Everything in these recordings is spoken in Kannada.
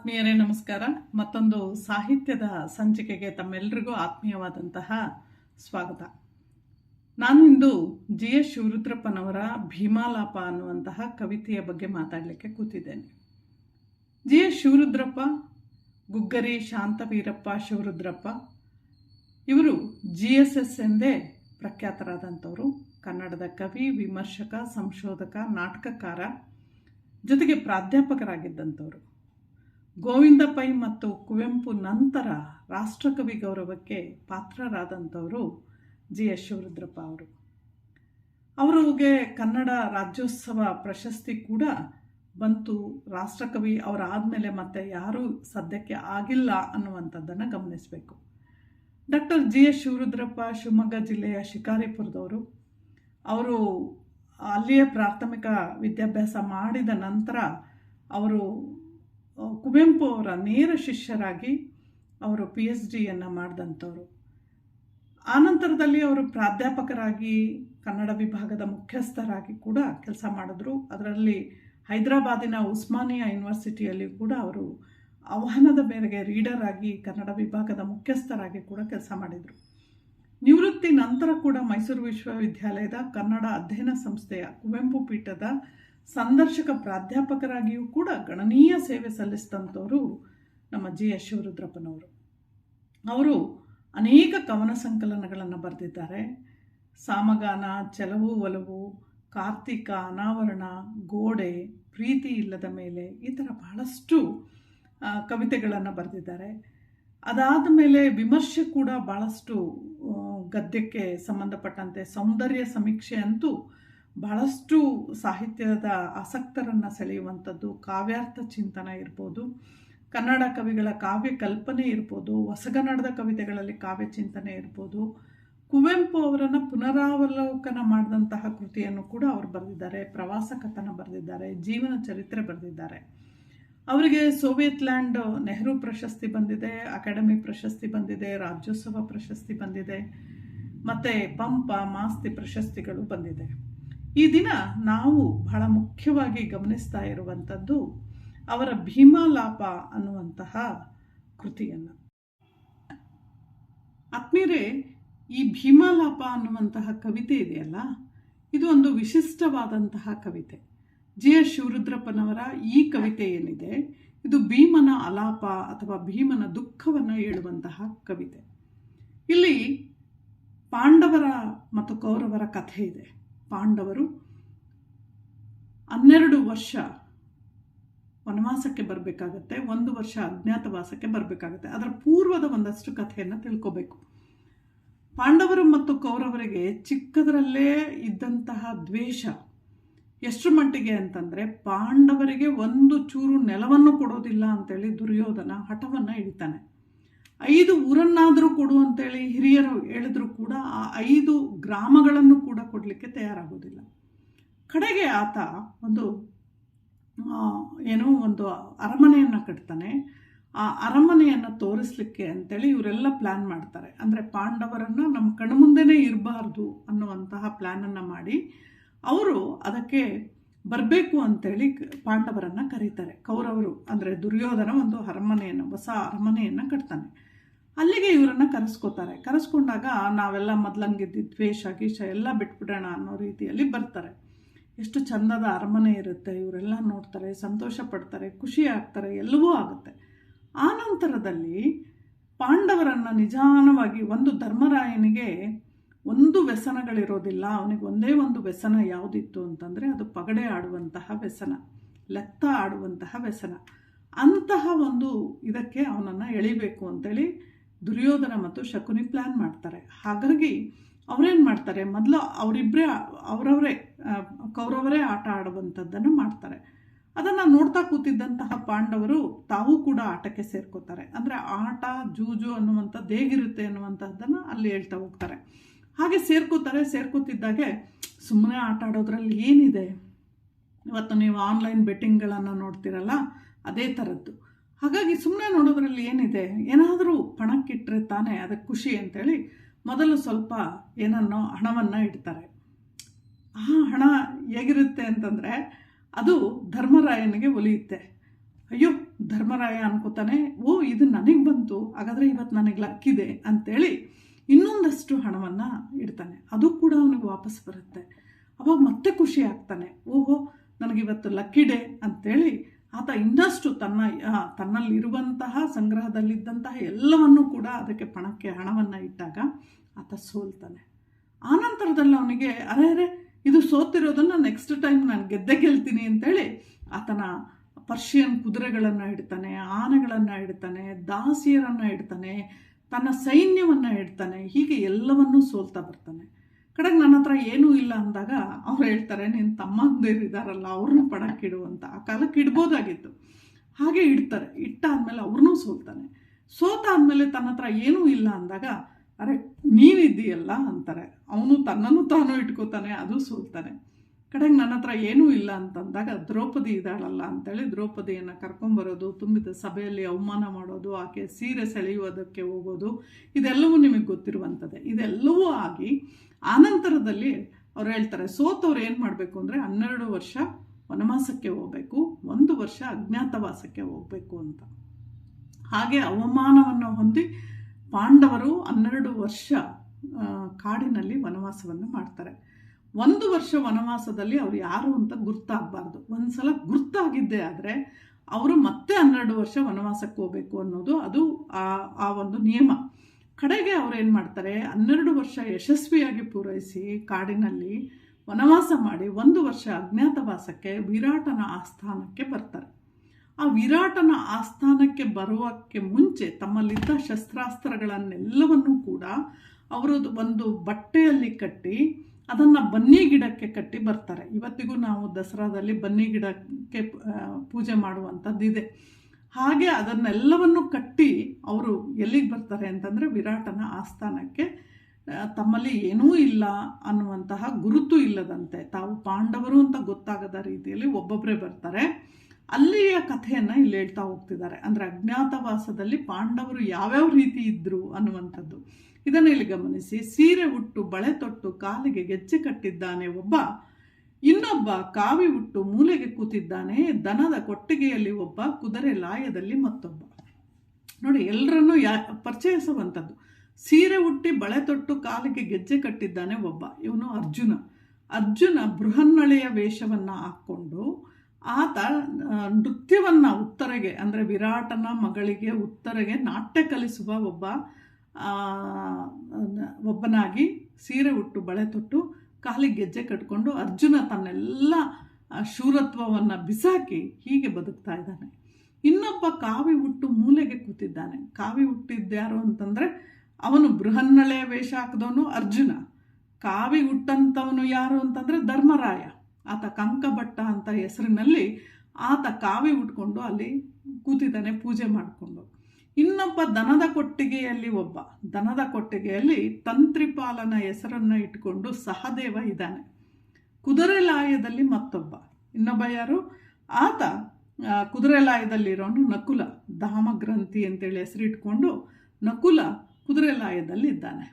ಆತ್ಮೀಯರೇ ನಮಸ್ಕಾರ. ಮತ್ತೊಂದು ಸಾಹಿತ್ಯದ ಸಂಚಿಕೆಗೆ ತಮ್ಮೆಲ್ಲರಿಗೂ ಆತ್ಮೀಯವಾದಂತಹ ಸ್ವಾಗತ. ನಾನಿಂದು ಜಿ ಎಸ್ ಶಿವರುದ್ರಪ್ಪನವರ ಭೀಮಾಲಾಪ ಅನ್ನುವಂತಹ ಕವಿತೆಯ ಬಗ್ಗೆ ಮಾತಾಡಲಿಕ್ಕೆ ಕೂತಿದ್ದೇನೆ. ಜಿ ಎಸ್ ಶಿವರುದ್ರಪ್ಪ, ಗುಗ್ಗರಿ ಶಾಂತವೀರಪ್ಪ ಶಿವರುದ್ರಪ್ಪ, ಇವರು ಜಿ ಎಸ್ ಎಸ್ ಎಂದೇ ಪ್ರಖ್ಯಾತರಾದಂಥವರು. ಕನ್ನಡದ ಕವಿ, ವಿಮರ್ಶಕ, ಸಂಶೋಧಕ, ನಾಟಕಕಾರ, ಜೊತೆಗೆ ಪ್ರಾಧ್ಯಾಪಕರಾಗಿದ್ದಂಥವರು. ಗೋವಿಂದ ಪೈ ಮತ್ತು ಕುವೆಂಪು ನಂತರ ರಾಷ್ಟ್ರಕವಿ ಗೌರವಕ್ಕೆ ಪಾತ್ರರಾದಂಥವರು ಜಿ ಎಸ್ ಶಿವರುದ್ರಪ್ಪ ಅವರು. ಅವರಿಗೆ ಕನ್ನಡ ರಾಜ್ಯೋತ್ಸವ ಪ್ರಶಸ್ತಿ ಕೂಡ ಬಂತು. ರಾಷ್ಟ್ರಕವಿ ಅವರಾದಮೇಲೆ ಮತ್ತೆ ಯಾರೂ ಸದ್ಯಕ್ಕೆ ಆಗಿಲ್ಲ ಅನ್ನುವಂಥದ್ದನ್ನು ಗಮನಿಸಬೇಕು. Doctor G S Shivarudrappa Shivamogga ಜಿಲ್ಲೆಯ ಶಿಕಾರಿಪುರದವರು. ಅವರು ಅಲ್ಲಿಯೇ ಪ್ರಾಥಮಿಕ ವಿದ್ಯಾಭ್ಯಾಸ ಮಾಡಿದ ನಂತರ ಅವರು ಕುವೆಂಪು ಅವರ ನೇರ ಶಿಷ್ಯರಾಗಿ ಅವರು ಪಿ ಎಚ್ ಡಿಯನ್ನು ಮಾಡಿದಂಥವ್ರು. ಆನಂತರದಲ್ಲಿ ಅವರು ಪ್ರಾಧ್ಯಾಪಕರಾಗಿ ಕನ್ನಡ ವಿಭಾಗದ ಮುಖ್ಯಸ್ಥರಾಗಿ ಕೂಡ ಕೆಲಸ ಮಾಡಿದ್ರು. ಅದರಲ್ಲಿ ಹೈದರಾಬಾದಿನ ಉಸ್ಮಾನಿಯಾ ಯೂನಿವರ್ಸಿಟಿಯಲ್ಲಿ ಕೂಡ ಅವರು ಆಹ್ವಾನದ ಮೇರೆಗೆ ರೀಡರ್ ಆಗಿ ಕನ್ನಡ ವಿಭಾಗದ ಮುಖ್ಯಸ್ಥರಾಗಿ ಕೂಡ ಕೆಲಸ ಮಾಡಿದರು. ನಿವೃತ್ತಿ ನಂತರ ಕೂಡ ಮೈಸೂರು ವಿಶ್ವವಿದ್ಯಾಲಯದ ಕನ್ನಡ ಅಧ್ಯಯನ ಸಂಸ್ಥೆಯ ಕುವೆಂಪು ಪೀಠದ ಸಂದರ್ಶಕ ಪ್ರಾಧ್ಯಾಪಕರಾಗಿಯೂ ಕೂಡ ಗಣನೀಯ ಸೇವೆ ಸಲ್ಲಿಸಿದಂಥವರು ನಮ್ಮ ಜಿ ಎಸ್ ಶಿವರುದ್ರಪ್ಪನವರು ಅವರು ಅನೇಕ ಕವನ ಸಂಕಲನಗಳನ್ನು ಬರೆದಿದ್ದಾರೆ. ಸಾಮಗಾನ, ಚಲವು, ಒಲವು, ಕಾರ್ತಿಕ, ಅನಾವರಣ, ಗೋಡೆ, ಪ್ರೀತಿ ಇಲ್ಲದ ಮೇಲೆ ಈ ಥರ ಬಹಳಷ್ಟು ಕವಿತೆಗಳನ್ನು ಬರೆದಿದ್ದಾರೆ. ಅದಾದ ಮೇಲೆ ವಿಮರ್ಶೆ ಕೂಡ ಭಾಳಷ್ಟು ಗದ್ಯಕ್ಕೆ ಸಂಬಂಧಪಟ್ಟಂತೆ ಸೌಂದರ್ಯ ಸಮೀಕ್ಷೆ ಅಂತೂ ಬಹಳಷ್ಟು ಸಾಹಿತ್ಯದ ಆಸಕ್ತರನ್ನು ಸೆಳೆಯುವಂಥದ್ದು ಕಾವ್ಯಾರ್ಥ ಚಿಂತನ ಇರ್ಬೋದು. ಕನ್ನಡ ಕವಿಗಳ ಕಾವ್ಯ ಕಲ್ಪನೆ ಇರ್ಬೋದು. ಹೊಸಗನ್ನಡದ ಕವಿತೆಗಳಲ್ಲಿ ಕಾವ್ಯ ಚಿಂತನೆ ಇರ್ಬೋದು. ಕುವೆಂಪು ಅವರನ್ನು ಪುನರಾವಲೋಕನ ಮಾಡಿದಂತಹ ಕೃತಿಯನ್ನು ಕೂಡ ಅವರು ಬರೆದಿದ್ದಾರೆ. ಪ್ರವಾಸ ಕಥನ ಬರೆದಿದ್ದಾರೆ. ಜೀವನ ಚರಿತ್ರೆ ಬರೆದಿದ್ದಾರೆ. ಅವರಿಗೆ ಸೋವಿಯತ್ ಲ್ಯಾಂಡ್ ನೆಹರು ಪ್ರಶಸ್ತಿ ಬಂದಿದೆ, ಅಕಾಡೆಮಿ ಪ್ರಶಸ್ತಿ ಬಂದಿದೆ, ರಾಜ್ಯೋತ್ಸವ ಪ್ರಶಸ್ತಿ ಬಂದಿದೆ, ಮತ್ತು ಪಂಪ, ಮಾಸ್ತಿ ಪ್ರಶಸ್ತಿಗಳು ಬಂದಿದೆ. ಈ ದಿನ ನಾವು ಬಹಳ ಮುಖ್ಯವಾಗಿ ಗಮನಿಸ್ತಾ ಇರುವಂಥದ್ದು ಅವರ ಭೀಮಾಲಾಪ ಅನ್ನುವಂತಹ ಕೃತಿಯನ್ನು. ಆತ್ಮೀರೆ ಈ ಭೀಮಾಲಾಪ ಅನ್ನುವಂತಹ ಕವಿತೆ ಇದೆಯಲ್ಲ? ಇದು ಒಂದು ವಿಶಿಷ್ಟವಾದಂತಹ ಕವಿತೆ. ಜಿ ಎಸ್ ಶಿವರುದ್ರಪ್ಪನವರ ಈ ಕವಿತೆ ಏನಿದೆ? ಇದು ಭೀಮನ ಅಲಾಪ ಅಥವಾ ಭೀಮನ ದುಃಖವನ್ನು ಹೇಳುವಂತಹ ಕವಿತೆ. ಇಲ್ಲಿ ಪಾಂಡವರ ಮತ್ತು ಕೌರವರ ಕಥೆ ಇದೆ. ಪಾಂಡವರು ಹನ್ನೆರಡು ವರ್ಷ ವನವಾಸಕ್ಕೆ ಬರಬೇಕಾಗತ್ತೆ, ಒಂದು ವರ್ಷ ಅಜ್ಞಾತವಾಸಕ್ಕೆ ಬರಬೇಕಾಗತ್ತೆ. ಅದರ ಪೂರ್ವದ ಒಂದಷ್ಟು ಕಥೆಯನ್ನು ತಿಳ್ಕೋಬೇಕು. ಪಾಂಡವರು ಮತ್ತು ಕೌರವರಿಗೆ ಚಿಕ್ಕದರಲ್ಲೇ ಇದ್ದಂತಹ ದ್ವೇಷ ಎಷ್ಟರ ಮಟ್ಟಿಗೆ ಅಂತಂದರೆ ಪಾಂಡವರಿಗೆ ಒಂದು ಚೂರು ನೆಲವನ್ನು ಕೊಡೋದಿಲ್ಲ ಅಂತೇಳಿ ದುರ್ಯೋಧನ ಹಠವನ್ನು ಹಿಡಿತಾನೆ. ಐದು ಊರನ್ನಾದರೂ ಕೊಡು ಅಂತೇಳಿ ಹಿರಿಯರು ಹೇಳಿದ್ರು ಕೂಡ ಆ ಐದು ಗ್ರಾಮಗಳನ್ನು ಕೂಡ ಕೊಡಲಿಕ್ಕೆ ತಯಾರಾಗೋದಿಲ್ಲ. ಕಡೆಗೆ ಆತ ಒಂದು ಏನೋ ಒಂದು ಅರಮನೆಯನ್ನು ಕಟ್ತಾನೆ. ಆ ಅರಮನೆಯನ್ನು ತೋರಿಸ್ಲಿಕ್ಕೆ ಅಂತೇಳಿ ಇವರೆಲ್ಲ ಪ್ಲ್ಯಾನ್ ಮಾಡ್ತಾರೆ. ಅಂದರೆ ಪಾಂಡವರನ್ನು ನಮ್ಮ ಕಣ್ಮುಂದೆನೇ ಇರಬಾರ್ದು ಅನ್ನುವಂತಹ ಪ್ಲ್ಯಾನನ್ನು ಮಾಡಿ ಅವರು ಅದಕ್ಕೆ ಬರಬೇಕು ಅಂತೇಳಿ ಪಾಂಡವರನ್ನು ಕರೀತಾರೆ. ಕೌರವರು ಅಂದರೆ ದುರ್ಯೋಧನ ಒಂದು ಅರಮನೆಯನ್ನು, ಹೊಸ ಅರಮನೆಯನ್ನು ಕಟ್ತಾನೆ. ಅಲ್ಲಿಗೆ ಇವರನ್ನು ಕರೆಸ್ಕೋತಾರೆ. ಕರೆಸ್ಕೊಂಡಾಗ ನಾವೆಲ್ಲ ಮೊದಲಂಗಿದ್ದ ದ್ವೇಷ, ಗೀಷ ಎಲ್ಲ ಬಿಟ್ಬಿಡೋಣ ಅನ್ನೋ ರೀತಿಯಲ್ಲಿ ಬರ್ತಾರೆ. ಎಷ್ಟು ಚಂದದ ಅರಮನೆ ಇರುತ್ತೆ, ಇವರೆಲ್ಲ ನೋಡ್ತಾರೆ, ಸಂತೋಷ ಪಡ್ತಾರೆ, ಖುಷಿ ಆಗ್ತಾರೆ, ಎಲ್ಲವೂ ಆಗುತ್ತೆ. ಆ ನಂತರದಲ್ಲಿ ಪಾಂಡವರನ್ನು ನಿಧಾನವಾಗಿ ಒಂದು ಧರ್ಮರಾಯನಿಗೆ ಒಂದು ವ್ಯಸನಗಳಿರೋದಿಲ್ಲ. ಅವನಿಗೆ ಒಂದೇ ಒಂದು ವ್ಯಸನ ಯಾವುದಿತ್ತು ಅಂತಂದರೆ ಅದು ಪಗಡೆ ಆಡುವಂತಹ ವ್ಯಸನ, ಲೆತ್ತ ಆಡುವಂತಹ ವ್ಯಸನ. ಅಂತಹ ಒಂದು ಇದಕ್ಕೆ ಅವನನ್ನು ಎಳಿಬೇಕು ಅಂತೇಳಿ ದುರ್ಯೋಧನ ಮತ್ತು ಶಕುನಿ ಪ್ಲ್ಯಾನ್ ಮಾಡ್ತಾರೆ. ಹಾಗಾಗಿ ಅವರೇನು ಮಾಡ್ತಾರೆ? ಮೊದಲು ಅವರಿಬ್ಬರೇ ಅವರವರೇ ಕೌರವರೇ ಆಟ ಆಡುವಂಥದ್ದನ್ನು ಮಾಡ್ತಾರೆ. ಅದನ್ನು ನೋಡ್ತಾ ಕೂತಿದ್ದಂತಹ ಪಾಂಡವರು ತಾವೂ ಕೂಡ ಆಟಕ್ಕೆ ಸೇರ್ಕೋತಾರೆ. ಅಂದರೆ ಆಟ, ಜೂಜು ಅನ್ನುವಂಥದ್ದು ಹೇಗಿರುತ್ತೆ ಅನ್ನುವಂಥದ್ದನ್ನು ಅಲ್ಲಿ ಹೇಳ್ತಾ ಹೋಗ್ತಾರೆ. ಹಾಗೆ ಸೇರ್ಕೋತಾರೆ, ಸೇರ್ಕೋತಿದ್ದಾಗೆ ಸುಮ್ಮನೆ ಆಟ ಆಡೋದ್ರಲ್ಲಿ ಏನಿದೆ? ಇವತ್ತು ನೀವು ಆನ್ಲೈನ್ ಬೆಟ್ಟಿಂಗ್ಗಳನ್ನು ನೋಡ್ತೀರಲ್ಲ, ಅದೇ ಥರದ್ದು ಹಾಗಾಗಿ ಸುಮ್ಮನೆ ನೋಡೋದ್ರಲ್ಲಿ ಏನಿದೆ? ಏನಾದರೂ ಪಣಕ್ಕಿಟ್ಟರೆ ತಾನೇ ಅದಕ್ಕೆ ಖುಷಿ ಅಂತೇಳಿ ಮೊದಲು ಸ್ವಲ್ಪ ಏನನ್ನೋ ಹಣವನ್ನು ಇಡ್ತಾರೆ. ಆ ಹಣ ಹೇಗಿರುತ್ತೆ ಅಂತಂದರೆ ಅದು ಧರ್ಮರಾಯನಿಗೆ ಒಲಿಯುತ್ತೆ. ಅಯ್ಯೋ, ಧರ್ಮರಾಯ ಅನ್ಕೋತಾನೆ, ಓ, ಇದು ನನಗೆ ಬಂತು, ಹಾಗಾದರೆ ಇವತ್ತು ನನಗೆ ಲಕ್ಕಿದೆ ಅಂತೇಳಿ ಇನ್ನೊಂದಷ್ಟು ಹಣವನ್ನು ಇಡ್ತಾನೆ. ಅದು ಕೂಡ ಅವನಿಗೆ ವಾಪಸ್ ಬರುತ್ತೆ. ಅವಾಗ ಮತ್ತೆ ಖುಷಿ ಆಗ್ತಾನೆ. ಓಹೋ, ನನಗಿವತ್ತು ಲಕ್ಕಿ ಡೇ ಅಂತೇಳಿ ಆತ ಇನ್ನಷ್ಟು ತನ್ನ ತನ್ನಲ್ಲಿರುವಂತಹ ಸಂಗ್ರಹದಲ್ಲಿದ್ದಂತಹ ಎಲ್ಲವನ್ನೂ ಕೂಡ ಅದಕ್ಕೆ ಪಣಕ್ಕೆ, ಹಣವನ್ನು ಇಟ್ಟಾಗ ಆತ ಸೋಲ್ತಾನೆ. ಆನಂತರದಲ್ಲಿ ಅವನಿಗೆ, ಅರೆ ಅರೆ, ಇದು ಸೋತಿರೋದನ್ನು ನೆಕ್ಸ್ಟ್ ಟೈಮ್ ನಾನು ಗೆದ್ದೆ ಗೆಲ್ತೀನಿ ಅಂತೇಳಿ ಆತನ ಪರ್ಷಿಯನ್ ಕುದುರೆಗಳನ್ನು ಇಡ್ತಾನೆ, ಆನೆಗಳನ್ನು ಇಡ್ತಾನೆ, ದಾಸಿಯರನ್ನು ಇಡ್ತಾನೆ, ತನ್ನ ಸೈನ್ಯವನ್ನು ಇಡ್ತಾನೆ, ಹೀಗೆ ಎಲ್ಲವನ್ನೂ ಸೋಲ್ತಾ ಬರ್ತಾನೆ. ಕಡೆಗೆ ನನ್ನ ಹತ್ರ ಏನೂ ಇಲ್ಲ ಅಂದಾಗ ಅವ್ರು ಹೇಳ್ತಾರೆ ನಿನ್ನ ತಮ್ಮಂದಿರು ಇದ್ದಾರಲ್ಲ ಅವ್ರನ್ನ ಪಡಕ್ಕಿಡು ಅಂತ. ಆ ಕಾಲಕ್ಕೆ ಇಡ್ಬೋದಾಗಿತ್ತು. ಹಾಗೆ ಇಡ್ತಾರೆ. ಇಟ್ಟಾದ್ಮೇಲೆ ಅವ್ರನ್ನೂ ಸೋಲ್ತಾನೆ. ಸೋತಾದ್ಮೇಲೆ ತನ್ನ ಹತ್ರ ಏನೂ ಇಲ್ಲ ಅಂದಾಗ, ಅರೆ, ನೀನಿದ್ದೀಯಲ್ಲ? ಅಂತಾರೆ. ಅವನು ತನ್ನನ್ನು ತಾನು ಇಟ್ಕೋತಾನೆ, ಅದು ಸೋಲ್ತಾನೆ. ಕಡೆಗೆ ನನ್ನ ಹತ್ರ ಏನೂ ಇಲ್ಲ ಅಂತಂದಾಗ ದ್ರೌಪದಿ ಇದ್ದಾಳಲ್ಲ ಅಂತೇಳಿ ದ್ರೌಪದಿಯನ್ನು ಕರ್ಕೊಂಬರೋದು, ತುಂಬಿದ ಸಭೆಯಲ್ಲಿ ಅವಮಾನ ಮಾಡೋದು, ಆಕೆ ಸೀರೆ ಸೆಳೆಯುವುದಕ್ಕೆ ಹೋಗೋದು, ಇದೆಲ್ಲವೂ ನಿಮಗೆ ಗೊತ್ತಿರುವಂಥದ್ದೇ ಇದೆಲ್ಲವೂ ಆಗಿ ಆನಂತರದಲ್ಲಿ ಅವ್ರು ಹೇಳ್ತಾರೆ, ಸೋತವ್ರು ಏನು ಮಾಡಬೇಕು ಅಂದರೆ ಹನ್ನೆರಡು ವರ್ಷ ವನವಾಸಕ್ಕೆ ಹೋಗಬೇಕು, ಒಂದು ವರ್ಷ ಅಜ್ಞಾತವಾಸಕ್ಕೆ ಹೋಗಬೇಕು ಅಂತ. ಹಾಗೆ ಅವಮಾನವನ್ನು ಹೊಂದಿ ಪಾಂಡವರು ಹನ್ನೆರಡು ವರ್ಷ ಕಾಡಿನಲ್ಲಿ ವನವಾಸವನ್ನು ಮಾಡ್ತಾರೆ. ಒಂದು ವರ್ಷ ವನವಾಸದಲ್ಲಿ ಅವ್ರು ಯಾರು ಅಂತ ಗುರ್ತಾಗಬಾರ್ದು. ಒಂದು ಸಲ ಗುರ್ತಾಗಿದ್ದೇ ಆದರೆ ಅವರು ಮತ್ತೆ ಹನ್ನೆರಡು ವರ್ಷ ವನವಾಸಕ್ಕೆ ಹೋಗಬೇಕು ಅನ್ನೋದು ಅದು ಆ ಆ ಒಂದು ನಿಯಮ. ಕಡೆಗೆ ಅವ್ರು ಏನು ಮಾಡ್ತಾರೆ, ಹನ್ನೆರಡು ವರ್ಷ ಯಶಸ್ವಿಯಾಗಿ ಪೂರೈಸಿ ಕಾಡಿನಲ್ಲಿ ವನವಾಸ ಮಾಡಿ ಒಂದು ವರ್ಷ ಅಜ್ಞಾತವಾಸಕ್ಕೆ, ವಿರಾಟನ ಆಸ್ಥಾನಕ್ಕೆ ಬರ್ತಾರೆ. ಆ ವಿರಾಟನ ಆಸ್ಥಾನಕ್ಕೆ ಬರುವಕ್ಕೆ ಮುಂಚೆ ತಮ್ಮಲ್ಲಿದ್ದ ಶಸ್ತ್ರಾಸ್ತ್ರಗಳನ್ನೆಲ್ಲವನ್ನೂ ಕೂಡ ಅವರು ಒಂದು ಬಟ್ಟೆಯಲ್ಲಿ ಕಟ್ಟಿ ಅದನ್ನು ಬನ್ನಿ ಗಿಡಕ್ಕೆ ಕಟ್ಟಿ ಬರ್ತಾರೆ. ಇವತ್ತಿಗೂ ನಾವು ದಸರಾದಲ್ಲಿ ಬನ್ನಿ ಗಿಡಕ್ಕೆ ಪೂಜೆ ಮಾಡುವಂಥದ್ದು ಇದೆ. ಹಾಗೆ ಅದನ್ನೆಲ್ಲವನ್ನು ಕಟ್ಟಿ ಅವರು ಎಲ್ಲಿಗೆ ಬರ್ತಾರೆ ಅಂತಂದರೆ ವಿರಾಟನ ಆಸ್ಥಾನಕ್ಕೆ ತಮ್ಮಲ್ಲಿ ಏನೂ ಇಲ್ಲ ಅನ್ನುವಂತಹ ಗುರುತು ಇಲ್ಲದಂತೆ, ತಾವು ಪಾಂಡವರು ಅಂತ ಗೊತ್ತಾಗದ ರೀತಿಯಲ್ಲಿ ಒಬ್ಬೊಬ್ಬರೇ ಬರ್ತಾರೆ. ಅಲ್ಲಿಯ ಕಥೆಯನ್ನು ಇಲ್ಲಿ ಹೇಳ್ತಾ ಹೋಗ್ತಿದ್ದಾರೆ. ಅಂದರೆ ಅಜ್ಞಾತವಾಸದಲ್ಲಿ ಪಾಂಡವರು ಯಾವ್ಯಾವ ರೀತಿ ಇದ್ದರು ಅನ್ನುವಂಥದ್ದು. ಇದನ್ನು ಇಲ್ಲಿ ಗಮನಿಸಿ. ಸೀರೆ ಉಟ್ಟು ಬಳೆ ತೊಟ್ಟು ಕಾಲಿಗೆ ಗೆಜ್ಜೆ ಕಟ್ಟಿದ್ದಾನೆ ಒಬ್ಬ. ಇನ್ನೊಬ್ಬ ಕಾವಿ ಉಟ್ಟು ಮೂಲೆಗೆ ಕೂತಿದ್ದಾನೆ. ದನದ ಕೊಟ್ಟಿಗೆಯಲ್ಲಿ ಒಬ್ಬ, ಕುದುರೆ ಲಾಯದಲ್ಲಿ ಮತ್ತೊಬ್ಬ. ನೋಡಿ ಎಲ್ಲರನ್ನೂ ಯಾ, ಪರಿಚಯಿಸುವಂಥದ್ದು. ಸೀರೆ ಉಟ್ಟಿ ಬಳೆ ತೊಟ್ಟು ಕಾಲಿಗೆ ಗೆಜ್ಜೆ ಕಟ್ಟಿದ್ದಾನೆ ಒಬ್ಬ. ಇವನು ಅರ್ಜುನ. ಅರ್ಜುನ ಬೃಹನ್ನಳೆಯ ವೇಷವನ್ನು ಹಾಕ್ಕೊಂಡು ಆತ ನೃತ್ಯವನ್ನು ಉತ್ತರಗೆ, ಅಂದರೆ ವಿರಾಟನ ಮಗಳಿಗೆ ಉತ್ತರಗೆ ನಾಟ್ಯ ಕಲಿಸುವ ಒಬ್ಬ ಒಬ್ಬನಾಗಿ ಸೀರೆ ಉಟ್ಟು, ಬಳೆ ತೊಟ್ಟು ಕಾಲಿಗೆ ಗೆಜ್ಜೆ ಕಟ್ಕೊಂಡು ಅರ್ಜುನ ತನ್ನೆಲ್ಲ ಶೂರತ್ವವನ್ನು ಬಿಸಾಕಿ ಹೀಗೆ ಬದುಕ್ತಾ ಇದ್ದಾನೆ. ಇನ್ನೊಬ್ಬ ಕಾವಿ ಹುಟ್ಟು ಮೂಲೆಗೆ ಕೂತಿದ್ದಾನೆ. ಕಾವಿ ಹುಟ್ಟಿದ್ಯಾರು ಅಂತಂದರೆ ಅವನು ಬೃಹನ್ನಳೆಯ ವೇಷ ಹಾಕಿದವನು ಅರ್ಜುನ. ಕಾವಿ ಹುಟ್ಟಂಥವನು ಯಾರು ಅಂತಂದರೆ ಧರ್ಮರಾಯ. ಆತ ಕಂಕಭಟ್ಟ ಅಂತ ಹೆಸರಿನಲ್ಲಿ ಆತ ಕಾವಿ ಉಟ್ಕೊಂಡು ಅಲ್ಲಿ ಕೂತಿದ್ದಾನೆ, ಪೂಜೆ ಮಾಡಿಕೊಂಡು. ಇನ್ನೊಬ್ಬ ದನದ ಕೊಟ್ಟಿಗೆಯಲ್ಲಿ ಒಬ್ಬ. ದನದ ಕೊಟ್ಟಿಗೆಯಲ್ಲಿ ತಂತ್ರಿಪಾಲನ ಹೆಸರನ್ನು ಇಟ್ಕೊಂಡು ಸಹದೇವ ಇದ್ದಾನೆ. ಕುದುರೆ ಲಾಯದಲ್ಲಿ ಮತ್ತೊಬ್ಬ. ಇನ್ನೊಬ್ಬ ಯಾರು? ಆತ ಕುದುರೆ ಲಾಯದಲ್ಲಿರೋನು ನಕುಲ. ಧಾಮಗ್ರಂಥಿ ಅಂತೇಳಿ ಹೆಸರಿಟ್ಕೊಂಡು ನಕುಲ ಕುದುರೆ ಲಾಯದಲ್ಲಿ ಇದ್ದಾನೆ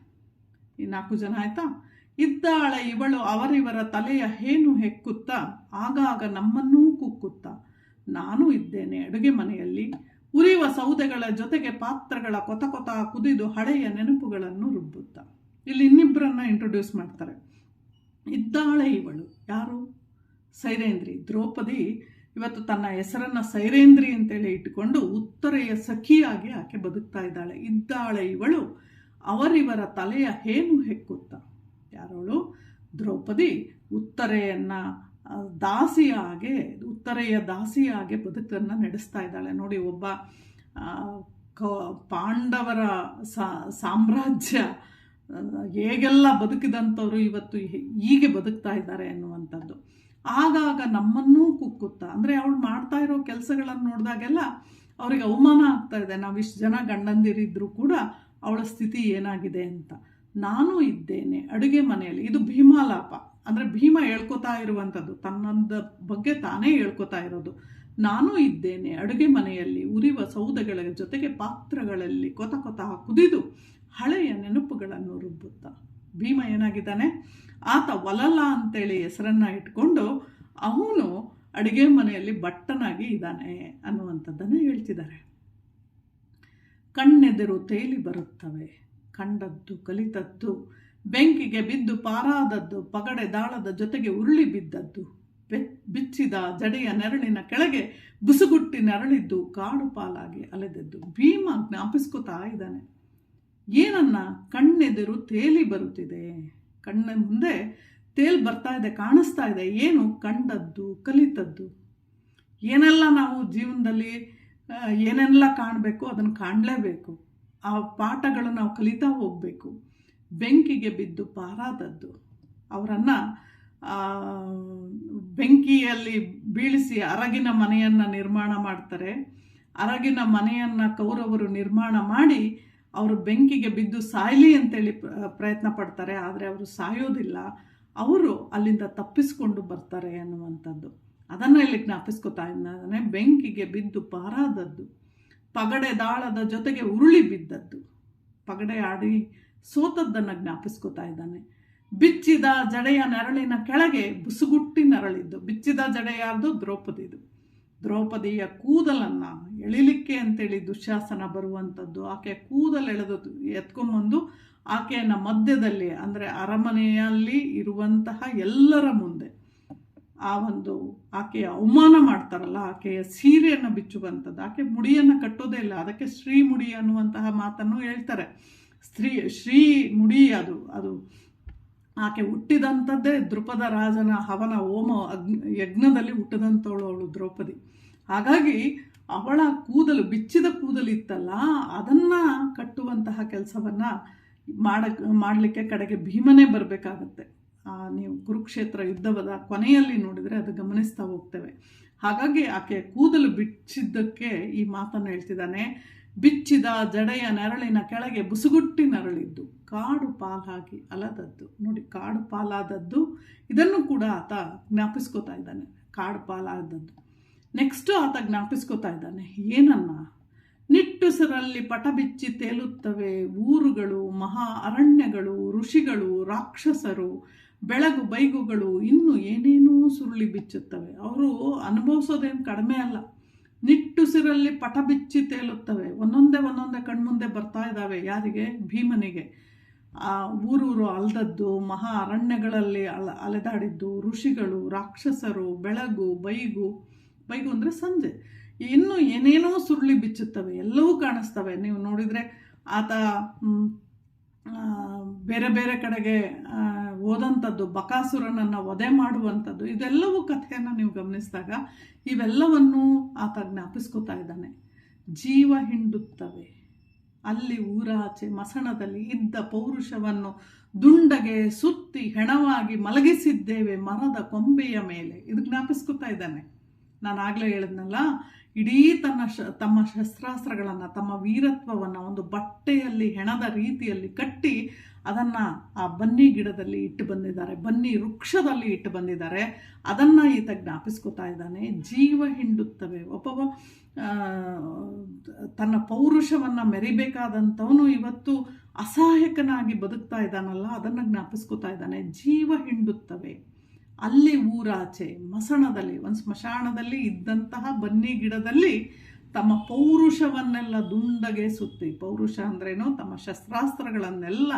ಈ ನಾಲ್ಕು ಜನ ಆಯ್ತಾ? ಇದ್ದಾಳೆ ಇವಳು ಅವರಿವರ ತಲೆಯ ಹೇನು ಹೆಕ್ಕುತ್ತಾ, ಆಗಾಗ ನಮ್ಮನ್ನೂ ಕುಕ್ಕುತ್ತಾ. ನಾನು ಇದ್ದೇನೆ ಅಡುಗೆ ಮನೆಯಲ್ಲಿ. ಉರಿಯುವ ಸೌದೆಗಳ ಜೊತೆಗೆ ಪಾತ್ರಗಳ ಕೊತ ಕೊತ ಕುದಿದು ಹಳೆಯ ನೆನಪುಗಳನ್ನು ರುಬ್ಬುತ್ತಾ. ಇಲ್ಲಿ ಇನ್ನಿಬ್ಬರನ್ನ ಇಂಟ್ರೊಡ್ಯೂಸ್ ಮಾಡ್ತಾರೆ. ಇದ್ದಾಳೆ ಇವಳು. ಯಾರು? ಸೈರೇಂದ್ರಿ. ದ್ರೌಪದಿ ಇವತ್ತು ತನ್ನ ಹೆಸರನ್ನು ಸೈರೇಂದ್ರಿ ಅಂತೇಳಿ ಇಟ್ಟುಕೊಂಡು ಉತ್ತರೆಯ ಸಖಿಯಾಗಿ ಆಕೆ ಬದುಕ್ತಾ ಇದ್ದಾಳೆ. ಇದ್ದಾಳೆ ಇವಳು ಅವರಿವರ ತಲೆಯ ಹೇನು ಹೆಕ್ಕುತ್ತಾ. ಯಾರವಳು ದ್ರೌಪದಿ ಉತ್ತರೆಯನ್ನು ದಾಸಿಯಾಗೆ, ಉತ್ತರೆಯ ದಾಸಿಯಾಗೆ ಬದುಕನ್ನು ನಡೆಸ್ತಾ ಇದ್ದಾಳೆ. ನೋಡಿ, ಒಬ್ಬ ಕ- ಪಾಂಡವರ ಸಾಮ್ರಾಜ್ಯ ಹೇಗೆಲ್ಲ ಬದುಕಿದಂಥವ್ರು ಇವತ್ತು ಹೀಗೆ ಬದುಕ್ತಾ ಇದ್ದಾರೆ ಅನ್ನುವಂಥದ್ದು ಆಗಾಗ ನಮ್ಮನ್ನೂ ಕುಕ್ಕುತ್ತಾ. ಅಂದರೆ ಅವಳು ಮಾಡ್ತಾ ಇರೋ ಕೆಲಸಗಳನ್ನು ನೋಡಿದಾಗೆಲ್ಲ ಅವ್ರಿಗೆ ಅವಮಾನ ಆಗ್ತಾ ಇದೆ. ನಾವು ಇಷ್ಟು ಜನ ಗಂಡಂದಿರಿದ್ರೂ ಕೂಡ ಅವಳ ಸ್ಥಿತಿ ಏನಾಗಿದೆ ಅಂತ. ನಾನು ಇದ್ದೇನೆ ಅಡುಗೆ ಮನೆಯಲ್ಲಿ. ಇದು ಭೀಮಾಲಾಪ. ಅಂದರೆ ಭೀಮ ಹೇಳ್ಕೊತಾ ಇರುವಂಥದ್ದು. ತನ್ನದ ಬಗ್ಗೆ ತಾನೇ ಹೇಳ್ಕೊತಾ ಇರೋದು. ನಾನು ಇದ್ದೇನೆ ಅಡುಗೆ ಮನೆಯಲ್ಲಿ, ಉರಿವ ಸೌದೆಗಳ ಜೊತೆಗೆ ಪಾತ್ರಗಳಲ್ಲಿ ಕೊತ ಕೊತ ಕುದಿದು ಹಳೆಯ ನೆನಪುಗಳನ್ನು ರುಬ್ಬುತ್ತಾ. ಭೀಮ ಏನಾಗಿದ್ದಾನೆ? ಆತ ವಲಲ ಅಂತೇಳಿ ಹೆಸರನ್ನ ಇಟ್ಕೊಂಡು ಅವನು ಅಡುಗೆ ಮನೆಯಲ್ಲಿ ಬಟ್ಟನಾಗಿ ಇದ್ದಾನೆ ಅನ್ನುವಂಥದ್ದನ್ನು ಹೇಳ್ತಿದ್ದಾರೆ. ಕಣ್ಣೆದುರು ತೇಲಿ ಬರುತ್ತವೆ. ಕಂಡದ್ದು, ಕಲಿತದ್ದು, ಬೆಂಕಿಗೆ ಬಿದ್ದು ಪಾರಾದದ್ದು, ಪಗಡೆ ದಾಳದ ಜೊತೆಗೆ ಉರುಳಿ ಬಿದ್ದದ್ದು ಬಿಚ್ಚಿದ ಜಡೆಯ ನೆರಳಿನ ಕೆಳಗೆ ಬುಸುಗುಟ್ಟಿ ನೆರಳಿದ್ದು, ಕಾಡು ಪಾಲಾಗಿ ಅಲೆದದ್ದು. ಭೀಮ ಜ್ಞಾಪಿಸ್ಕೋತಾ ಇದ್ದಾನೆ. ಏನನ್ನ ಕಣ್ಣೆದುರು ತೇಲಿ ಬರುತ್ತಿದೆ? ಕಣ್ಣ ಮುಂದೆ ತೇಲ್ ಬರ್ತಾ ಇದೆ, ಕಾಣಿಸ್ತಾ ಇದೆ. ಏನು? ಕಂಡದ್ದು, ಕಲಿತದ್ದು. ಏನೆಲ್ಲ ನಾವು ಜೀವನದಲ್ಲಿ ಏನೆಲ್ಲ ಕಾಣಬೇಕು, ಅದನ್ನು ಕಾಣಲೇಬೇಕು. ಆ ಪಾಠಗಳನ್ನು ನಾವು ಕಲಿತಾ ಹೋಗಬೇಕು. ಬೆಂಕಿಗೆ ಬಿದ್ದು ಪಾರಾದದ್ದು. ಅವರನ್ನು ಬೆಂಕಿಯಲ್ಲಿ ಬೀಳಿಸಿ ಅರಗಿನ ಮನೆಯನ್ನು ನಿರ್ಮಾಣ ಮಾಡ್ತಾರೆ. ಅರಗಿನ ಮನೆಯನ್ನು ಕೌರವರು ನಿರ್ಮಾಣ ಮಾಡಿ ಅವರು ಬೆಂಕಿಗೆ ಬಿದ್ದು ಸಾಯಲಿ ಅಂತೇಳಿ ಪ್ರ- ಪ್ರಯತ್ನ ಪಡ್ತಾರೆ. ಆದರೆ ಅವರು ಸಾಯೋದಿಲ್ಲ. ಅವರು ಅಲ್ಲಿಂದ ತಪ್ಪಿಸ್ಕೊಂಡು ಬರ್ತಾರೆ ಅನ್ನುವಂಥದ್ದು. ಅದನ್ನು ಇಲ್ಲಿ ಜ್ಞಾಪಿಸ್ಕೊತಾ ಇದ್ದಾನೆ. ಬೆಂಕಿಗೆ ಬಿದ್ದು ಪಾರಾದದ್ದು. ಪಗಡೆ ದಾಳದ ಜೊತೆಗೆ ಉರುಳಿ ಬಿದ್ದದ್ದು. ಪಗಡೆ ಆಡಿ ಸೋತದ್ದನ್ನು ಜ್ಞಾಪಿಸ್ಕೋತಾ ಇದ್ದಾನೆ. ಬಿಚ್ಚಿದ ಜಡೆಯ ನೆರಳಿನ ಕೆಳಗೆ ಬುಸುಗುಟ್ಟಿ ನೆರಳಿದ್ದು. ಬಿಚ್ಚಿದ ಜಡೆ ಯಾರ್ದು ದ್ರೌಪದಿದು. ದ್ರೌಪದಿಯ ಕೂದಲನ್ನು ಎಳಿಲಿಕ್ಕೆ ಅಂತೇಳಿ ದುಶಾಸನ ಬರುವಂಥದ್ದು ಆಕೆ ಕೂದಲು ಎಳೆದು ಎತ್ಕೊಂಬಂದು ಆಕೆಯನ್ನು ಮಧ್ಯದಲ್ಲಿ, ಅಂದರೆ ಅರಮನೆಯಲ್ಲಿ ಇರುವಂತಹ ಎಲ್ಲರ ಮುಂದೆ ಆ ಒಂದು ಆಕೆಯ ಅವಮಾನ ಮಾಡ್ತಾರಲ್ಲ, ಆಕೆಯ ಸೀರೆಯನ್ನು ಬಿಚ್ಚುವಂಥದ್ದು ಆಕೆ ಮುಡಿಯನ್ನು ಕಟ್ಟೋದೇ ಇಲ್ಲ. ಅದಕ್ಕೆ ಶ್ರೀ ಮುಡಿ ಅನ್ನುವಂತಹ ಮಾತನ್ನು ಹೇಳ್ತಾರೆ. ಸ್ತ್ರೀ, ಶ್ರೀ ಮುಡಿ ಅದು ಅದು ಆಕೆ ಹುಟ್ಟಿದಂಥದ್ದೇ ದೃಪದ ರಾಜನ ಹವನ, ಹೋಮ ಯಜ್ಞದಲ್ಲಿ ಹುಟ್ಟಿದಂಥವಳು ಅವಳು ದ್ರೌಪದಿ. ಹಾಗಾಗಿ ಅವಳ ಕೂದಲು, ಬಿಚ್ಚಿದ ಕೂದಲು ಇತ್ತಲ್ಲ, ಅದನ್ನು ಕಟ್ಟುವಂತಹ ಕೆಲಸವನ್ನು ಮಾಡ ಮಾಡಲಿಕ್ಕೆ ಕಡೆಗೆ ಭೀಮನೇ ಬರಬೇಕಾಗತ್ತೆ. ನೀವು ಕುರುಕ್ಷೇತ್ರ ಯುದ್ಧವದ ಕೊನೆಯಲ್ಲಿ ನೋಡಿದರೆ ಅದು ಗಮನಿಸ್ತಾ ಹೋಗ್ತೇವೆ. ಹಾಗಾಗಿ ಆಕೆ ಕೂದಲು ಬಿಚ್ಚಿದ್ದಕ್ಕೆ ಈ ಮಾತನ್ನು ಹೇಳ್ತಿದ್ದಾನೆ, ಬಿಚ್ಚಿದ ಜಡೆಯ ನೆರಳಿನ ಕೆಳಗೆ ಬುಸುಗುಟ್ಟಿ ನರಳಿದ್ದು, ಕಾಡು ಪಾಲಾಗಿ ಅಲದದ್ದು. ನೋಡಿ, ಕಾಡು ಪಾಲಾದದ್ದು, ಇದನ್ನು ಕೂಡ ಆತ ಜ್ಞಾಪಿಸ್ಕೋತಾ ಇದ್ದಾನೆ, ಕಾಡು ಪಾಲಾದದ್ದು. ನೆಕ್ಸ್ಟು ಆತ ಜ್ಞಾಪಿಸ್ಕೋತಾ ಇದ್ದಾನೆ, ಏನನ್ನ? ನಿಟ್ಟುಸರಲ್ಲಿ ಪಟ ಬಿಚ್ಚಿ ತೇಲುತ್ತವೆ ಊರುಗಳು, ಮಹಾ ಅರಣ್ಯಗಳು, ಋಷಿಗಳು, ರಾಕ್ಷಸರು ಬೆಳಗು ಬೈಗುಗಳು ಇನ್ನೂ ಏನೇನೋ ಸುರುಳಿ ಬಿಚ್ಚುತ್ತವೆ. ಅವರು ಅನುಭವಿಸೋದೇನು ಕಡಿಮೆ ಅಲ್ಲ. ನಿಟ್ಟುಸಿರಲ್ಲಿ ಪಟ ಬಿಚ್ಚಿ ತೇಲುತ್ತವೆ. ಒಂದೊಂದೇ ಒಂದೊಂದೇ ಕಣ್ಮುಂದೆ ಬರ್ತಾ ಇದ್ದಾವೆ ಯಾರಿಗೆ? ಭೀಮನಿಗೆ. ಆ ಊರೂರು ಅಲ್ದದ್ದು, ಮಹಾ ಅರಣ್ಯಗಳಲ್ಲಿ ಅಲ, ಅಲೆದಾಡಿದ್ದು, ಋಷಿಗಳು, ರಾಕ್ಷಸರು, ಬೆಳಗು, ಬೈಗು ಬೈಗು ಅಂದರೆ ಸಂಜೆ. ಇನ್ನೂ ಏನೇನೋ ಸುರುಳಿ ಬಿಚ್ಚುತ್ತವೆ, ಎಲ್ಲವೂ ಕಾಣಿಸ್ತವೆ. ನೀವು ನೋಡಿದರೆ ಆತ ಬೇರೆ ಬೇರೆ ಕಡೆಗೆ ಆ, ಹೋದಂಥದ್ದು ಬಕಾಸುರನನ್ನು ವಧೆ ಮಾಡುವಂಥದ್ದು ಇದೆಲ್ಲವೂ ಕಥೆಯನ್ನು ನೀವು ಗಮನಿಸಿದಾಗ ಇವೆಲ್ಲವನ್ನೂ ಆತ ಜ್ಞಾಪಿಸ್ಕೋತಾ ಇದ್ದಾನೆ. ಜೀವ ಹಿಂಡುತ್ತವೆ. ಅಲ್ಲಿ ಊರಾಚೆ ಮಸಣದಲ್ಲಿ ಇದ್ದ ಪೌರುಷವನ್ನು ದುಂಡಗೆ ಸುತ್ತಿ ಹೆಣವಾಗಿ ಮಲಗಿಸಿದ್ದೇವೆ ಮರದ ಕೊಂಬೆಯ ಮೇಲೆ. ಇದು ಜ್ಞಾಪಿಸ್ಕೋತಾ ಇದ್ದಾನೆ. ನಾನು ಆಗಲೇ ಹೇಳಿದ್ನಲ್ಲ, ಇಡೀ ತನ್ನ ಶ, ತಮ್ಮ ಶಸ್ತ್ರಾಸ್ತ್ರಗಳನ್ನು, ತಮ್ಮ ವೀರತ್ವವನ್ನು ಒಂದು ಬಟ್ಟೆಯಲ್ಲಿ, ಹೆಣದ ರೀತಿಯಲ್ಲಿ ಕಟ್ಟಿ ಅದನ್ನು ಆ ಬನ್ನಿ ಗಿಡದಲ್ಲಿ ಇಟ್ಟು ಬಂದಿದ್ದಾರೆ, ಬನ್ನಿ ವೃಕ್ಷದಲ್ಲಿ ಇಟ್ಟು ಬಂದಿದ್ದಾರೆ. ಅದನ್ನು ಈತ ಜ್ಞಾಪಿಸ್ಕೊತಾ ಇದ್ದಾನೆ. ಜೀವ ಹಿಂಡುತ್ತವೆ. ಒಬ್ಬ ತನ್ನ ಪೌರುಷವನ್ನು ಮೆರಿಬೇಕಾದಂಥವನು ಇವತ್ತು ಅಸಹಾಯಕನಾಗಿ ಬದುಕ್ತಾ ಇದ್ದಾನಲ್ಲ, ಅದನ್ನು ಜ್ಞಾಪಿಸ್ಕೊತಾ ಇದ್ದಾನೆ. ಜೀವ ಹಿಂಡುತ್ತವೆ. ಅಲ್ಲಿ ಊರಾಚೆ, ಮಸಣದಲ್ಲಿ, ಒಂದು ಸ್ಮಶಾನದಲ್ಲಿ ಇದ್ದಂತಹ ಬನ್ನಿ ಗಿಡದಲ್ಲಿ ತಮ್ಮ ಪೌರುಷವನ್ನೆಲ್ಲ ದುಂಡಗೆ ಸುತ್ತಿ, ಪೌರುಷ ಅಂದ್ರೇನು? ತಮ್ಮ ಶಸ್ತ್ರಾಸ್ತ್ರಗಳನ್ನೆಲ್ಲ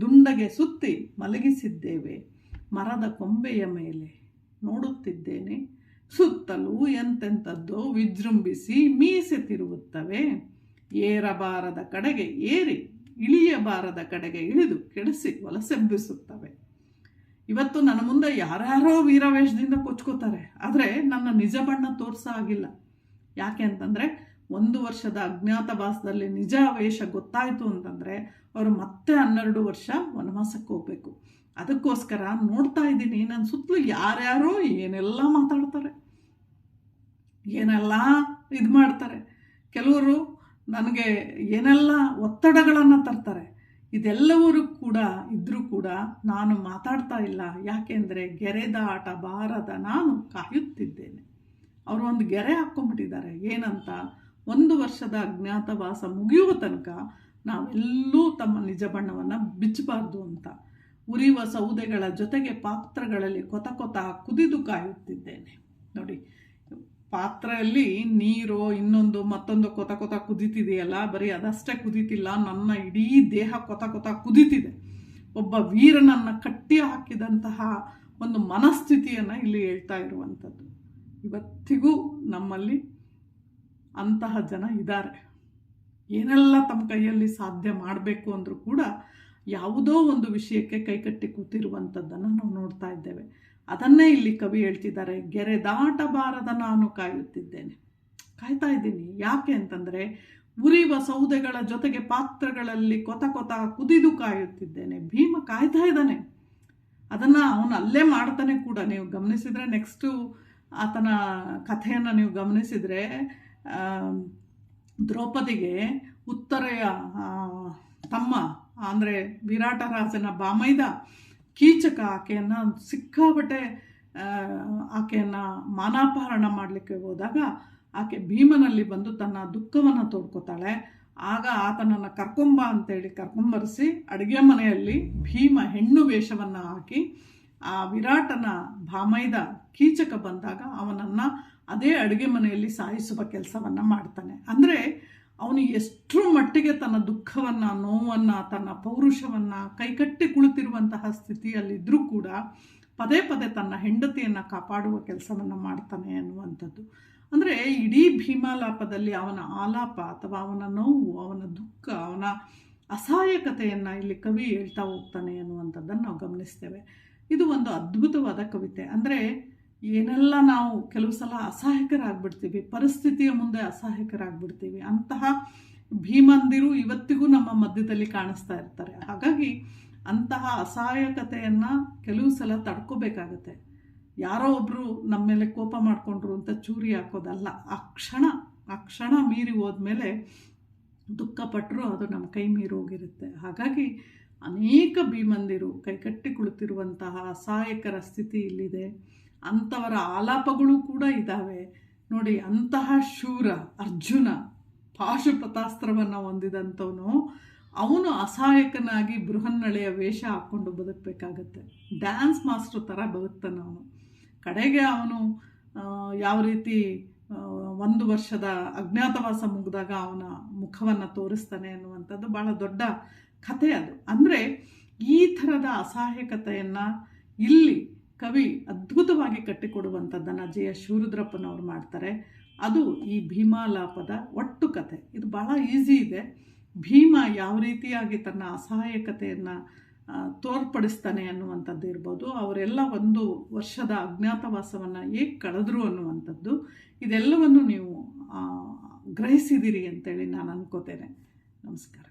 ದುಂಡಗೆ ಸುತ್ತಿ ಮಲಗಿಸಿದ್ದೇವೆ. ಮರದ ಕೊಂಬೆಯ ಮೇಲೆ ನೋಡುತ್ತಿದ್ದೇನೆ. ಸುತ್ತಲೂ ಎಂತೆಂಥದ್ದೋ ವಿಜೃಂಭಿಸಿ ಮೀಸೆ ತಿರುಗುತ್ತವೆ ಏರಬಾರದ ಕಡೆಗೆ ಏರಿ, ಇಳಿಯಬಾರದ ಕಡೆಗೆ ಇಳಿದು ಕೆಡಿಸಿ ವಲಸೆಬ್ಬಿಸುತ್ತವೆ. ಇವತ್ತು ನನ್ನ ಮುಂದೆ ಯಾರ್ಯಾರೋ ವೀರಾವೇಶದಿಂದ ಕೊಚ್ಕೋತಾರೆ. ಆದರೆ ನನ್ನ ನಿಜ ಬಣ್ಣ ತೋರಿಸೋ ಆಗಿಲ್ಲ. ಯಾಕೆ ಅಂತಂದರೆ ಒಂದು ವರ್ಷದ ಅಜ್ಞಾತವಾಸದಲ್ಲಿ ನಿಜ ವೇಷ ಗೊತ್ತಾಯಿತು ಅಂತಂದರೆ ಅವರು ಮತ್ತೆ ಹನ್ನೆರಡು ವರ್ಷ ವನವಾಸಕ್ಕೆ ಹೋಗಬೇಕು. ಅದಕ್ಕೋಸ್ಕರ ನೋಡ್ತಾ ಇದ್ದೀನಿ ನನ್ನ ಸುತ್ತಲೂ ಯಾರ್ಯಾರೋ ಏನೆಲ್ಲ ಮಾತಾಡ್ತಾರೆ, ಏನೆಲ್ಲ ಇದು ಮಾಡ್ತಾರೆ ಕೆಲವರು ನನಗೆ ಏನೆಲ್ಲ ಒತ್ತಡಗಳನ್ನು ತರ್ತಾರೆ. ಇದೆಲ್ಲವರು ಕೂಡ ಇದ್ದರೂ ಕೂಡ ನಾನು ಮಾತಾಡ್ತಾ ಇಲ್ಲ. ಯಾಕೆಂದರೆ ಗೆರೆದ ಆಟ ಬಾರದ ನಾನು ಕಾಯುತ್ತಿದ್ದೇನೆ. ಅವರು ಒಂದು ಗೆರೆ ಹಾಕ್ಕೊಂಡ್ಬಿಟ್ಟಿದ್ದಾರೆ. ಏನಂತ? ಒಂದು ವರ್ಷದ ಅಜ್ಞಾತವಾಸ ಮುಗಿಯುವ ತನಕ ನಾವೆಲ್ಲೂ ತಮ್ಮ ನಿಜ ಬಣ್ಣವನ್ನು ಬಿಚ್ಚಬಾರ್ದು ಅಂತ. ಉರಿಯುವ ಸೌದೆಗಳ ಜೊತೆಗೆ ಪಾತ್ರಗಳಲ್ಲಿ ಕೊತ ಕೊತ ಕುದಿದು ಕಾಯುತ್ತಿದ್ದೇನೆ. ನೋಡಿ ಪಾತ್ರೆಯಲ್ಲಿ ನೀರು ಇನ್ನೊಂದು ಮತ್ತೊಂದು ಕೊತ ಕೊತ ಕುದೀತಿದೆಯಲ್ಲ, ಬರೀ ಅದಷ್ಟೇ ಕುದೀತಿಲ್ಲ, ನನ್ನ ಇಡೀ ದೇಹ ಕೊತ ಕೊತ ಕುದೀತಿದೆ. ಒಬ್ಬ ವೀರನನ್ನು ಕಟ್ಟಿ ಹಾಕಿದಂತಹ ಒಂದು ಮನಸ್ಥಿತಿಯನ್ನು ಇಲ್ಲಿ ಹೇಳ್ತಾ ಇರುವಂಥದ್ದು. ಇವತ್ತಿಗೂ ನಮ್ಮಲ್ಲಿ ಅಂತಹ ಜನ ಇದ್ದಾರೆ. ಏನೆಲ್ಲ ತಮ್ಮ ಕೈಯಲ್ಲಿ ಸಾಧ್ಯ ಮಾಡಬೇಕು ಅಂದರೂ ಕೂಡ ಯಾವುದೋ ಒಂದು ವಿಷಯಕ್ಕೆ ಕೈಕಟ್ಟಿ ಕೂತಿರುವಂಥದ್ದನ್ನು ನಾವು ನೋಡ್ತಾ ಇದ್ದೇವೆ. ಅದನ್ನೇ ಇಲ್ಲಿ ಕವಿ ಹೇಳ್ತಿದ್ದಾರೆ, ಗೆರೆ ದಾಟಬಾರದ ನಾನು ಕಾಯುತ್ತಿದ್ದೇನೆ. ಕಾಯ್ತಾ ಇದ್ದೀನಿ. ಯಾಕೆ ಅಂತಂದರೆ ಉರಿಯುವ ಸೌದೆಗಳ ಜೊತೆಗೆ ಪಾತ್ರಗಳಲ್ಲಿ ಕೊತ ಕೊತ ಕುದಿದು ಕಾಯುತ್ತಿದ್ದೇನೆ. ಭೀಮ ಕಾಯ್ತಾ ಇದ್ದಾನೆ. ಅದನ್ನು ಅವನು ಅಲ್ಲೇ ಮಾಡ್ತಾನೆ ಕೂಡ. ನೀವು ಗಮನಿಸಿದರೆ ನೆಕ್ಸ್ಟು ಆತನ ಕಥೆಯನ್ನು ನೀವು ಗಮನಿಸಿದರೆ ದ್ರೌಪದಿಗೆ ಉತ್ತರೆಯ ತಮ್ಮ, ಅಂದರೆ ವಿರಾಟರಾಜನ ಬಾಮೈದ ಕೀಚಕ ಆಕೆಯನ್ನು, ಸಿಕ್ಕಾಪಟ್ಟೆ ಆಕೆಯನ್ನು ಮಾನಾಪಹರಣ ಮಾಡಲಿಕ್ಕೆ ಹೋದಾಗ ಆಕೆ ಭೀಮನಲ್ಲಿ ಬಂದು ತನ್ನ ದುಃಖವನ್ನು ತೋಡ್ಕೋತಾಳೆ. ಆಗ ಆತನನ್ನು ಕರ್ಕೊಂಬ ಅಂತೇಳಿ ಕರ್ಕೊಂಬರಿಸಿ ಅಡುಗೆ ಮನೆಯಲ್ಲಿ ಭೀಮ ಹೆಣ್ಣು ವೇಷವನ್ನು ಹಾಕಿ ಆ ವಿರಾಟನ ಭಾಮೈದ ಕೀಚಕ ಬಂದಾಗ ಅವನನ್ನು ಅದೇ ಅಡುಗೆ ಮನೆಯಲ್ಲಿ ಸಾಯಿಸುವ ಕೆಲಸವನ್ನು ಮಾಡ್ತಾನೆ. ಅಂದರೆ ಅವನು ಎಷ್ಟರ ಮಟ್ಟಿಗೆ ತನ್ನ ದುಃಖವನ್ನು, ನೋವನ್ನು, ತನ್ನ ಪೌರುಷವನ್ನು ಕೈಕಟ್ಟಿ ಕುಳಿತಿರುವಂತಹ ಸ್ಥಿತಿಯಲ್ಲಿದ್ದರೂ ಕೂಡ ಪದೇ ಪದೇ ತನ್ನ ಹೆಂಡತಿಯನ್ನು ಕಾಪಾಡುವ ಕೆಲಸವನ್ನು ಮಾಡ್ತಾನೆ ಅನ್ನುವಂಥದ್ದು. ಅಂದರೆ ಇಡೀ ಭೀಮಾಲಾಪದಲ್ಲಿ ಅವನ ಆಲಾಪ ಅಥವಾ ಅವನ ನೋವು, ಅವನ ದುಃಖ, ಅವನ ಅಸಹಾಯಕತೆಯನ್ನು ಇಲ್ಲಿ ಕವಿ ಹೇಳ್ತಾ ಹೋಗ್ತಾನೆ ಅನ್ನುವಂಥದ್ದನ್ನು ನಾವು ಗಮನಿಸ್ತೇವೆ. ಇದು ಒಂದು ಅದ್ಭುತವಾದ ಕವಿತೆ. ಅಂದರೆ ಏನೆಲ್ಲ ನಾವು ಕೆಲವು ಸಲ ಅಸಹಾಯಕರಾಗ್ಬಿಡ್ತೀವಿ, ಪರಿಸ್ಥಿತಿಯ ಮುಂದೆ ಅಸಹಾಯಕರಾಗ್ಬಿಡ್ತೀವಿ, ಅಂತಹ ಭೀಮಂದಿರು ಇವತ್ತಿಗೂ ನಮ್ಮ ಮಧ್ಯದಲ್ಲಿ ಕಾಣಿಸ್ತಾ ಇರ್ತಾರೆ. ಹಾಗಾಗಿ ಅಂತಹ ಅಸಹಾಯಕತೆಯನ್ನು ಕೆಲವು ಸಲ ತಡ್ಕೋಬೇಕಾಗತ್ತೆ. ಯಾರೋ ಒಬ್ಬರು ನಮ್ಮ ಮೇಲೆ ಕೋಪ ಮಾಡಿಕೊಂಡ್ರು ಅಂತ ಚೂರಿ ಹಾಕೋದಲ್ಲ, ಆ ಕ್ಷಣ ಆ ಕ್ಷಣ ಮೀರಿ ಹೋದ್ಮೇಲೆ ದುಃಖಪಟ್ಟರು ಅದು ನಮ್ಮ ಕೈ ಮೀರಿ ಹೋಗಿರುತ್ತೆ. ಹಾಗಾಗಿ ಅನೇಕ ಭೀಮಂದಿರು ಕೈಕಟ್ಟಿ ಕುಳಿತಿರುವಂತಹ ಅಸಹಾಯಕರ ಸ್ಥಿತಿ ಇಲ್ಲಿದೆ. ಅಂಥವರ ಆಲಾಪಗಳು ಕೂಡ ಇದ್ದಾವೆ ನೋಡಿ, ಅಂತಹ ಶೂರ ಅರ್ಜುನ ಪಾಶುಪತಾಸ್ತ್ರವನ್ನು ಹೊಂದಿದಂಥವನು, ಅವನು ಅಸಹಾಯಕನಾಗಿ ಬೃಹನ್ನಳೆಯ ವೇಷ ಹಾಕ್ಕೊಂಡು ಬದುಕಬೇಕಾಗತ್ತೆ. ಡ್ಯಾನ್ಸ್ ಮಾಸ್ಟರ್ ಥರ ಬದುಕ್ತಾನೆ ಅವನು. ಕಡೆಗೆ ಅವನು ಯಾವ ರೀತಿ ಒಂದು ವರ್ಷದ ಅಜ್ಞಾತವಾಸ ಮುಗಿದಾಗ ಅವನ ಮುಖವನ್ನು ತೋರಿಸ್ತಾನೆ ಅನ್ನುವಂಥದ್ದು ಭಾಳ ದೊಡ್ಡ ಕಥೆ ಅದು. ಅಂದರೆ ಈ ಥರದ ಅಸಹಾಯಕತೆಯನ್ನು ಇಲ್ಲಿ ಕವಿ ಅದ್ಭುತವಾಗಿ ಕಟ್ಟಿಕೊಡುವಂಥದ್ದನ್ನು ಜಯ ಶಿವರುದ್ರಪ್ಪನವ್ರು ಮಾಡ್ತಾರೆ. ಅದು ಈ ಭೀಮಾಲಾಪದ ಒಟ್ಟು ಕತೆ. ಇದು ಬಹಳ ಈಸಿ ಇದೆ. ಭೀಮ ಯಾವ ರೀತಿಯಾಗಿ ತನ್ನ ಅಸಹಾಯಕತೆಯನ್ನು ತೋರ್ಪಡಿಸ್ತಾನೆ ಅನ್ನುವಂಥದ್ದು ಇರ್ಬೋದು. ಅವರೆಲ್ಲ ಒಂದು ವರ್ಷದ ಅಜ್ಞಾತವಾಸವನ್ನು ಹೇಗೆ ಕಳೆದ್ರು ಅನ್ನುವಂಥದ್ದು. ಇದೆಲ್ಲವನ್ನು ನೀವು ಗ್ರಹಿಸಿದ್ದೀರಿ ಅಂತೇಳಿ ನಾನು ಅನ್ಕೋತೇನೆ. ನಮಸ್ಕಾರ.